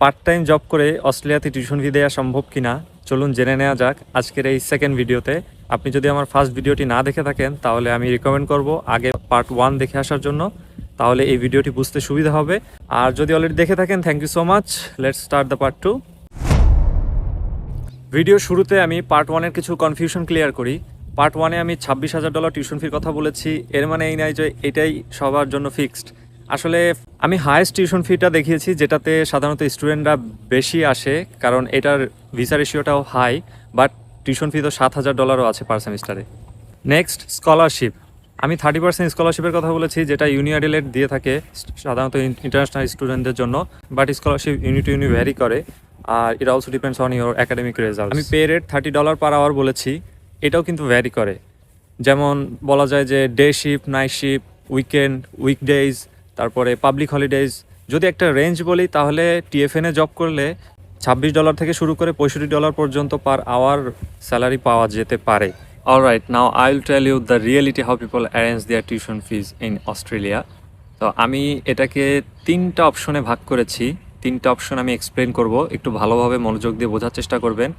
Part time job করে অস্ট্রেলিয়াতে tuition fee দেওয়া সম্ভব কিনা, চলুন জেনে নেওয়া যাক আজকের এই সেকেন্ড ভিডিওতে আপনি যদি আমার ফার্স্ট ভিডিওটি না দেখে থাকেন, তাহলে আমি রিকমেন্ড করব আগে পার্ট ওয়ান দেখে আসার জন্য। তাহলে এই ভিডিওটি বুঝতে সুবিধা হবে। আর যদি অলরেডি দেখে থাকেন thank you so much let's start the part two video শুরুতে আমি পার্ট ওয়ানের কিছু কনফিউশন ক্লিয়ার করি। পার্ট ওয়ানে আমি ছাব্বিশ হাজার ডলার টিউশন ফির কথা বলেছি। এর মানে এই নয় যে এটাই সবার জন্য ফিক্সড আসলে আমি হায়েস্ট টিউশন ফিটা দেখিয়েছি, যেটাতে সাধারণত স্টুডেন্টরা বেশি আসে, কারণ এটার ভিসা রেশিওটাও হাই বাট টিউশন ফি তো সাত হাজার ডলারও আছে পার সেমিস্টারে নেক্সট স্কলারশিপ আমি থার্টি পার্সেন্ট স্কলারশিপের কথা বলেছি, যেটা ইউনিয়াডিলেট দিয়ে থাকে, সাধারণত ইন্টারন্যাশনাল স্টুডেন্টদের জন্য but scholarship uni to uni vary করে, আর it also depends on your academic result আমি pay rate thirty dollar per hour বলেছি, এটাও কিন্তু ভ্যারি করে। যেমন বলা যায় যে day shift night shift weekend weekdays তারপরে পাবলিক হলিডেজ যদি একটা রেঞ্জ বলি, তাহলে টিএফএনে জব করলে ছাব্বিশ ডলার থেকে শুরু করে পঁয়ষট্টি ডলার পর্যন্ত পার আওয়ার স্যালারি পাওয়া যেতে পারে। Alright now I will tell you the reality how people arrange their tuition fees in Australia তো আমি এটাকে তিনটা অপশনে ভাগ করেছি। তিনটা অপশন আমি এক্সপ্লেন করব। একটু ভালোভাবে মনোযোগ দিয়ে বোঝার চেষ্টা করবেন।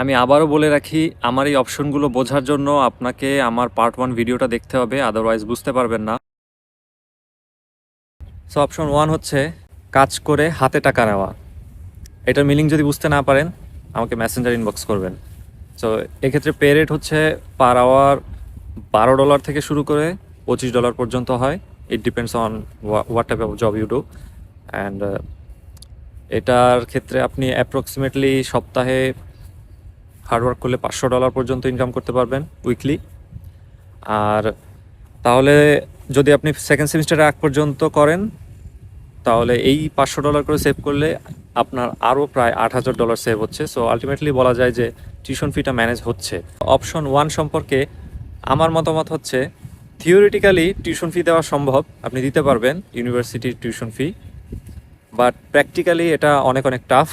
আমি আবারও বলে রাখি, আমার এই অপশনগুলো বোঝার জন্য আপনাকে আমার পার্ট ওয়ান ভিডিওটা দেখতে হবে আদারওয়াইজ বুঝতে পারবেন না। সো অপশন ওয়ান হচ্ছে কাজ করে হাতে টাকা নেওয়া। এটার মিনিং যদি বুঝতে না পারেন, আমাকে মেসেঞ্জার ইনবক্স করবেন। সো এক্ষেত্রে পে রেট হচ্ছে পার আওয়ার বারো ডলার থেকে শুরু করে পঁচিশ ডলার পর্যন্ত হয়। It depends on what type of job you do and এটার ক্ষেত্রে আপনি অ্যাপ্রক্সিমেটলি সপ্তাহে হার্ডওয়ার্ক করলে পাঁচশো ডলার পর্যন্ত ইনকাম করতে পারবেন উইকলি আর তাহলে যদি আপনি সেকেন্ড সেমিস্টারে আগ পর্যন্ত করেন, তাহলে এই পাঁচশো ডলার করে সেভ করলে আপনার আরও প্রায় আট হাজার ডলার সেভ হচ্ছে। সো আলটিমেটলি বলা যায় যে টিউশন ফিটা ম্যানেজ হচ্ছে। অপশন ওয়ান সম্পর্কে আমার মতামত হচ্ছে থিওরিটিক্যালি টিউশন ফি দেওয়া সম্ভব, আপনি দিতে পারবেন ইউনিভার্সিটির টিউশন ফি বাট প্র্যাকটিক্যালি এটা অনেক অনেক টাফ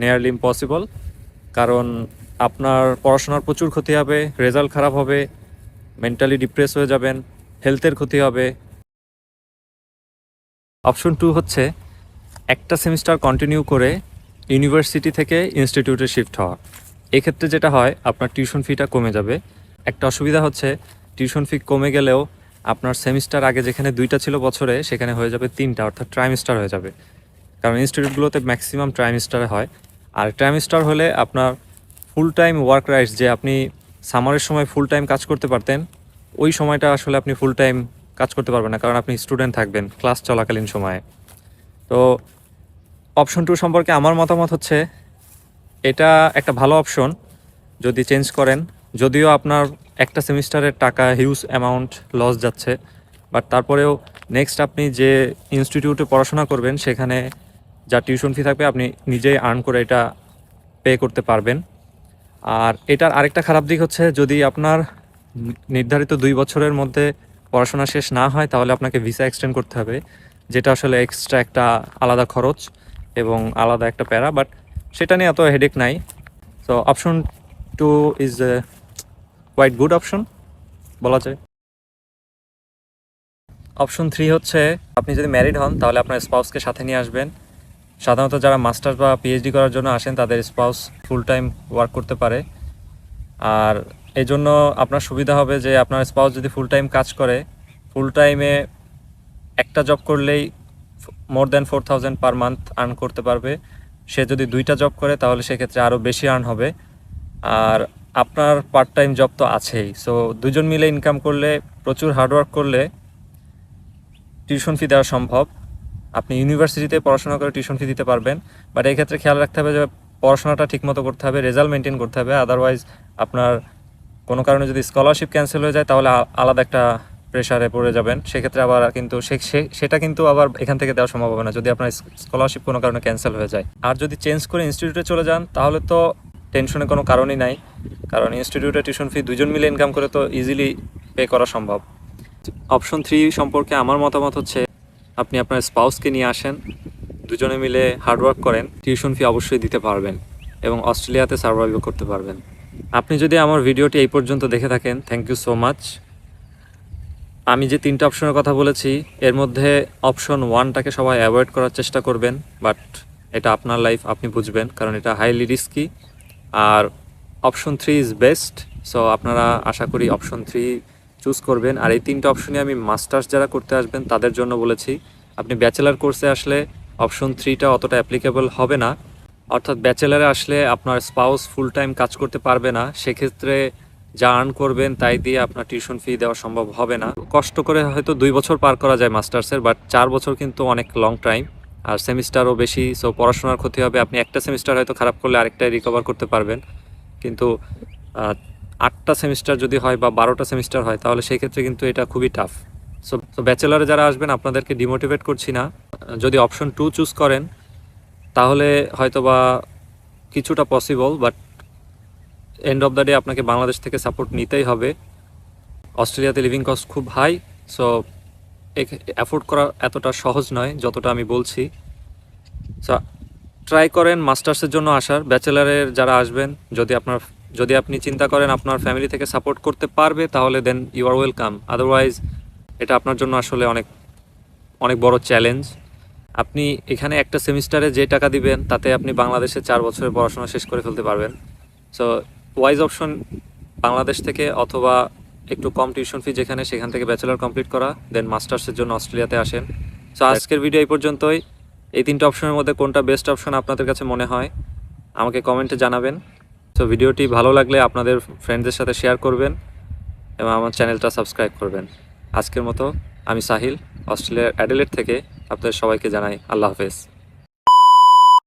নিয়ারলি ইম্পসিবল কারণ আপনার পড়াশোনার প্রচুর ক্ষতি হবে রেজাল্ট খারাপ হবে মেন্টালি ডিপ্রেস হয়ে যাবেন হেলথের ক্ষতি হবে। অপশন টু হচ্ছে, একটা সেমিস্টার কন্টিনিউ করে ইউনিভার্সিটি থেকে ইনস্টিটিউটে শিফট হওয়া। এক্ষেত্রে যেটা হয়, আপনার টিউশন ফিটা কমে যাবে। একটা অসুবিধা হচ্ছে টিউশন ফি কমে গেলেও আপনার সেমিস্টার আগে যেখানে দুইটা ছিল বছরে, সেখানে হয়ে যাবে তিনটা, অর্থাৎ ট্রাইমিস্টার হয়ে যাবে। কারণ ইনস্টিটিউটগুলোতে ম্যাক্সিমাম ট্রাইমিস্টারে হয়। আর ট্রাইমিস্টার হলে আপনার ফুল টাইম ওয়ার্ক রাইটস যে আপনি সামারের সময় ফুল টাইম কাজ করতে পারতেন ওই সময়টা আসলে আপনি ফুল টাইম কাজ করতে পারবেন না, কারণ আপনি স্টুডেন্ট থাকবেন ক্লাস চলাকালীন সময়ে। তো অপশন টু সম্পর্কে আমার মতামত হচ্ছে, এটা একটা ভালো অপশন যদি চেঞ্জ করেন। যদিও আপনার একটা সেমিস্টারের টাকা হিউজ অ্যামাউন্ট লস যাচ্ছে বাট তারপরেও নেক্সট আপনি যে ইনস্টিটিউটে পড়াশোনা করবেন, সেখানে যা টিউশন ফি থাকবে, আপনি নিজেই আর্ন করে এটা পে করতে পারবেন। আর এটার আরেকটা খারাপ দিক হচ্ছে, যদি আপনার নির্ধারিত দুই বছরের মধ্যে পড়াশোনা শেষ না হয়, তাহলে আপনাকে ভিসা এক্সটেন্ড করতে হবে, যেটা আসলে এক্সট্রা একটা আলাদা খরচ এবং আলাদা একটা প্যারা, বাট সেটা নিয়ে এত হেডেক নাই। So option two is quite good option বলা যায়। অপশন থ্রি হচ্ছে, আপনি যদি ম্যারিড হন, তাহলে আপনার স্পাউসকে সাথে নিয়ে আসবেন। সাধারণত যারা মাস্টার্স বা পিএইচডি করার জন্য আসেন, তাদের স্পাউস ফুল টাইম ওয়ার্ক করতে পারে। আর এই জন্য আপনার সুবিধা হবে যে আপনার স্পাউস যদি ফুল টাইম কাজ করে ফুল টাইমে একটা জব করলেই more than four thousand per month earn করতে পারবে। সে যদি দুইটা জব করে, তাহলে সেক্ষেত্রে আরও বেশি আর্ন হবে। আর আপনার পার্ট টাইম জব তো আছেই। সো দুজন মিলে ইনকাম করলে, প্রচুর হার্ডওয়ার্ক করলে টিউশন ফি দেওয়া সম্ভব। আপনি ইউনিভার্সিটিতে পড়াশোনা করে টিউশন ফি দিতে পারবেন। বাট এই ক্ষেত্রে খেয়াল রাখতে হবে যে পড়াশোনাটা ঠিকমতো করতে হবে রেজাল্ট মেনটেন করতে হবে। আদারওয়াইজ আপনার কোনো কারণে যদি স্কলারশিপ ক্যান্সেল হয়ে যায়, তাহলে আলাদা একটা প্রেশারে পড়ে যাবেন। সেক্ষেত্রে আবার কিন্তু সেটা কিন্তু আবার এখান থেকে দেওয়া সম্ভব হবে না যদি আপনার স্কলারশিপ কোনো কারণে ক্যান্সেল হয়ে যায়। আর যদি চেঞ্জ করে ইনস্টিটিউটে চলে যান, তাহলে তো টেনশনের কোনো কারণই নাই। কারণ ইনস্টিটিউটে টিউশন ফি দুজন মিলে ইনকাম করে তো ইজিলি পে করা সম্ভব। অপশন থ্রি সম্পর্কে আমার মতামত হচ্ছে, আপনি আপনার স্পাউসকে নিয়ে আসেন, দুজনে মিলে হার্ডওয়ার্ক করেন টিউশন ফি অবশ্যই দিতে পারবেন এবং অস্ট্রেলিয়াতে সার্ভাইভ করতে পারবেন। আপনি যদি আমার ভিডিওটি এই পর্যন্ত দেখে থাকেন থ্যাংক ইউ সো মাচ আমি যে তিনটা অপশনের কথা বলেছি, এর মধ্যে অপশন ওয়ানটাকে সবাই অ্যাভয়েড করার চেষ্টা করবেন বাট এটা আপনার লাইফ আপনি বুঝবেন, কারণ এটা highly risky R option three is best so আপনারা আশা করি অপশন থ্রি চুজ করবেন। আর এই তিনটা অপশনে আমি মাস্টার্স যারা করতে আসবেন, তাদের জন্য বলেছি, আপনি ব্যাচেলার কোর্সে আসলে অপশন থ্রিটা অতটা অ্যাপ্লিকেবল হবে না। অর্থাৎ ব্যাচেলারে আসলে আপনার স্পাউস ফুল টাইম কাজ করতে পারবে না, সেক্ষেত্রে যা আর্ন করবেন তাই দিয়ে আপনার টিউশন ফি দেওয়া সম্ভব হবে না। কষ্ট করে হয়তো দুই বছর পার করা যায় মাস্টার্সের বাট চার বছর কিন্তু অনেক লং টাইম আর সেমিস্টারও বেশি সো পড়াশোনার ক্ষতি হবে। আপনি একটা সেমিস্টার হয়তো খারাপ করলে আরেকটাই রিকভার করতে পারবেন। কিন্তু আটটা সেমিস্টার যদি হয় বা বারোটা সেমিস্টার হয়, তাহলে সেই ক্ষেত্রে কিন্তু এটা খুবই টাফ সো ব্যাচেলারে যারা আসবেন, আপনাদেরকে ডিমোটিভেট করছি না। যদি অপশন টু চুজ করেন তাহলে হয়তো বা কিছুটা possible but end of the day আপনাকে বাংলাদেশ থেকে সাপোর্ট নিতেই হবে। অস্ট্রেলিয়াতে লিভিং কস্ট খুব হাই সো অ্যাফোর্ড করা এতটা সহজ নয়, যতটা আমি বলছি। সো ট্রাই করেন মাস্টার্সের জন্য আসার ব্যাচেলারের যারা আসবেন, যদি আপনার, যদি আপনি চিন্তা করেন আপনার ফ্যামিলি থেকে সাপোর্ট করতে পারবে, তাহলে then you are welcome otherwise এটা আপনার জন্য আসলে অনেক অনেক বড় চ্যালেঞ্জ আপনি এখানে একটা সেমিস্টারে যে টাকা দিবেন তাতে আপনি বাংলাদেশে চার বছরের পড়াশোনা শেষ করে ফেলতে পারবেন। সো ওয়াইজ অপশন বাংলাদেশ থেকে অথবা একটু কম টিউশন ফি যেখানে সেখান থেকে ব্যাচেলর কমপ্লিট করা দেন মাস্টার্সের জন্য অস্ট্রেলিয়াতে আসেন। সো আজকের ভিডিও এই পর্যন্তই। এই তিনটা অপশনের মধ্যে কোনটা বেস্ট অপশন আপনাদের কাছে মনে হয় আমাকে কমেন্টে জানাবেন। তো ভিডিওটি ভালো লাগলে আপনাদের ফ্রেন্ডদের সাথে শেয়ার করবেন এবং আমার চ্যানেলটা সাবস্ক্রাইব করবেন। আজকের মতো আমি সাহিল অস্ট্রেলিয়ার অ্যাডিলেট থেকে আপনাদের সবাইকে জানাই আল্লাহ হাফেজ।